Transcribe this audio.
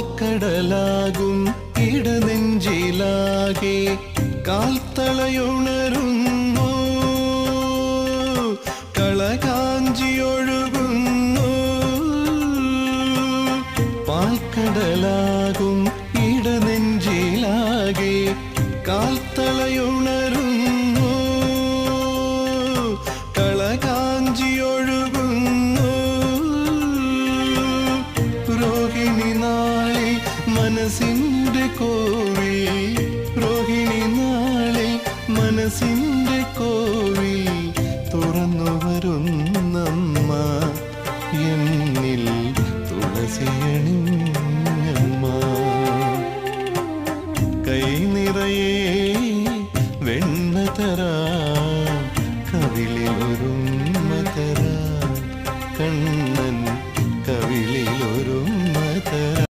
പാൽക്കടലാകും ഇടനെഞ്ചിലാകെ കാൽത്തളയുണരുന്നു കളകാഞ്ചിയൊഴുകുന്നു. പാൽക്കടലാകും ഇടനെഞ്ചിലാകെ കാൽത്തളയുണരുന്നു മനസ്സിന്റെ കോവിൽ രോഹിണി നാളിൽ മനസ്സിന്റെ കോവിൽ തുറന്നു വരുന്നമ്മ. എന്നിൽ തുളസിയണിഞ്ഞമ്മ കൈ നിറയെ വെണ്ണ തരാ. കവിളിലൊരുമ്മ തരാ. കണ്ണൻ കവിളിലൊരുമ്മ തരാ.